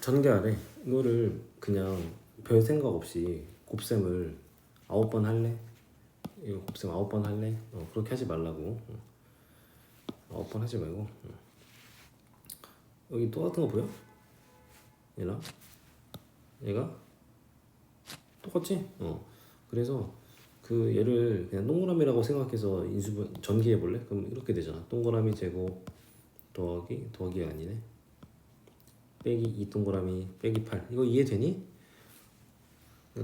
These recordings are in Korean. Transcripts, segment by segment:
전개하래. 이거를 그냥 별 생각 없이 곱셈을 아홉 번 할래? 이거 곱셈 아홉 번 할래? 어, 그렇게 하지 말라고. 어. 아홉 번 하지 말고. 어. 여기 똑같은 거 보여? 얘랑 얘가 똑같지? 어. 그래서 그 얘를 그냥 동그라미라고 생각해서 인수분 전개해 볼래? 그럼 이렇게 되잖아. 동그라미 제곱 더하기 더하기가 아니네. 빼기 2 동그라미 빼기 8 이거 이해되니?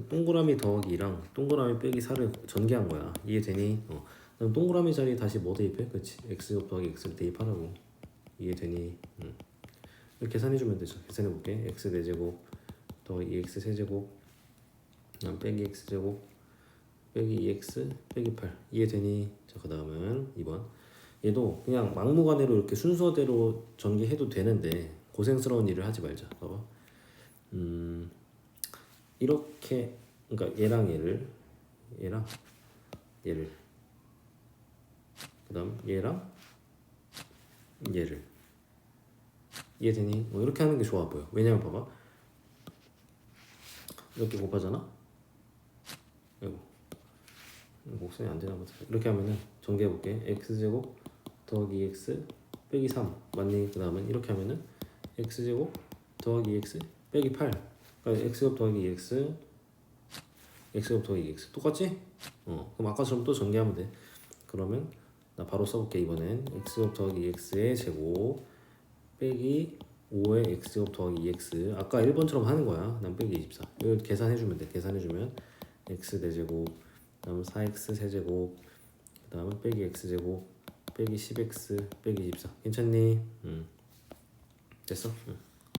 동그라미 더하기랑 동그라미 빼기 4를 전개한 거야 이해되니? 어. 그럼 동그라미 자리에 다시 뭐 대입해? 그치 x 더하기 x를 대입하라고 이해되니? 응. 계산해주면 되죠 계산해 볼게 x 4제곱 더하기 2x 세제곱 그다음 빼기 x제곱 빼기 2x 빼기 8 이해되니? 자그 다음은 2번 얘도 그냥 막무가내로 이렇게 순서대로 전개해도 되는데 고생스러운 일을 하지 말자. 봐봐. 음 이렇게 그러니까 얘랑 얘를 얘랑 얘를 그다음 얘랑 얘를 이해되니? 뭐 이렇게 하는 게 좋아 보여. 왜냐면 봐봐. 이렇게 곱하잖아. 이거 목소리 안 되나 보다. 이렇게 하면은 정리해 볼게. x 제곱 더하기 x 빼기 3 맞니? 그 다음은 이렇게 하면은 x 제곱 더하기 x 빼기 8 그러니까 x 제곱 더하기 x x 제곱 더하기 x 똑같지? 어 그럼 아까처럼 또 전개하면 돼. 그러면 나 바로 써볼게 이번엔 x 제곱 더하기 x의 제곱 빼기 5의 x 제곱 더하기 2x 아까 1번처럼 하는 거야. 난 빼기 24 이거 계산해주면 돼. 계산해주면 x 4제곱 그다음 4x 세제곱 그 다음은 빼기 x 제곱 빼기 10x 빼기 24 괜찮니? 응 됐어? 응.